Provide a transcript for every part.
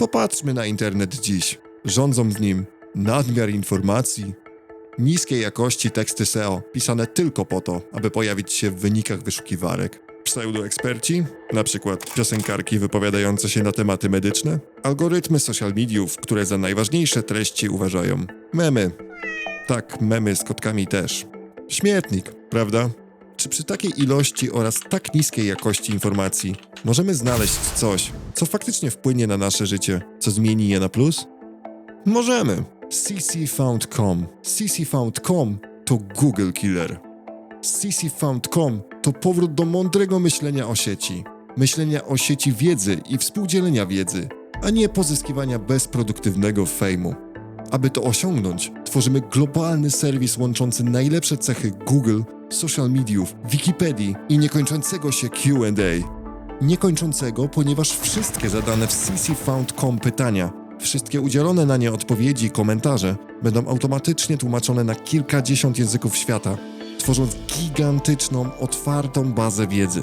Popatrzmy na internet dziś. Rządzą w nim nadmiar informacji, niskie jakości teksty SEO, pisane tylko po to, aby pojawić się w wynikach wyszukiwarek. Pseudoeksperci, na przykład piosenkarki wypowiadające się na tematy medyczne, algorytmy social mediów, które za najważniejsze treści uważają memy. Tak, memy z kotkami też. Śmietnik, prawda? Czy przy takiej ilości oraz tak niskiej jakości informacji możemy znaleźć coś, co faktycznie wpłynie na nasze życie, co zmieni je na plus? Możemy. ccfound.com. ccfound.com to Google Killer. ccfound.com to powrót do mądrego myślenia o sieci. Myślenia o sieci wiedzy i współdzielenia wiedzy, a nie pozyskiwania bezproduktywnego fejmu. Aby to osiągnąć, tworzymy globalny serwis łączący najlepsze cechy Google, social mediów, Wikipedii i niekończącego się QA. Niekończącego, ponieważ wszystkie zadane w ccfound.com pytania, wszystkie udzielone na nie odpowiedzi i komentarze będą automatycznie tłumaczone na kilkadziesiąt języków świata, tworząc gigantyczną, otwartą bazę wiedzy.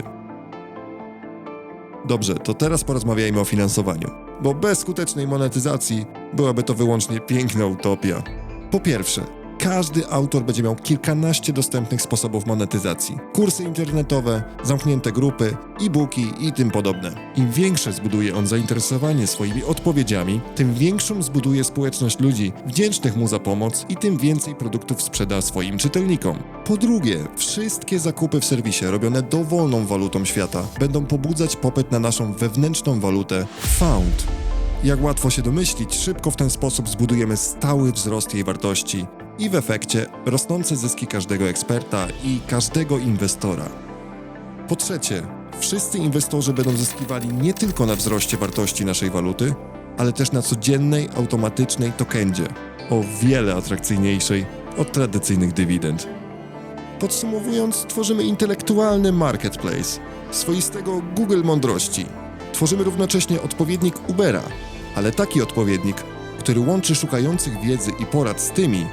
Dobrze, to teraz porozmawiajmy o finansowaniu, bo bez skutecznej monetyzacji byłaby to wyłącznie piękna utopia. Po pierwsze, każdy autor będzie miał kilkanaście dostępnych sposobów monetyzacji. Kursy internetowe, zamknięte grupy, e-booki i tym podobne. Im większe zbuduje on zainteresowanie swoimi odpowiedziami, tym większą zbuduje społeczność ludzi wdzięcznych mu za pomoc i tym więcej produktów sprzeda swoim czytelnikom. Po drugie, wszystkie zakupy w serwisie robione dowolną walutą świata będą pobudzać popyt na naszą wewnętrzną walutę Found. Jak łatwo się domyślić, szybko w ten sposób zbudujemy stały wzrost jej wartości i w efekcie rosnące zyski każdego eksperta i każdego inwestora. Po trzecie, wszyscy inwestorzy będą zyskiwali nie tylko na wzroście wartości naszej waluty, ale też na codziennej, automatycznej tokendzie, o wiele atrakcyjniejszej od tradycyjnych dywidend. Podsumowując, tworzymy intelektualny marketplace, swoistego Google mądrości. Tworzymy równocześnie odpowiednik Ubera, ale taki odpowiednik, który łączy szukających wiedzy i porad z tymi,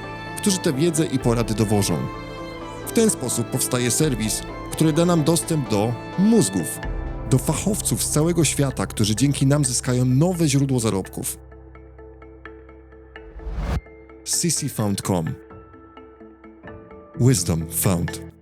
którzy tę wiedzę i porady dowożą. W ten sposób powstaje serwis, który da nam dostęp do mózgów, do fachowców z całego świata, którzy dzięki nam zyskają nowe źródło zarobków. ccfound.com Wisdom found.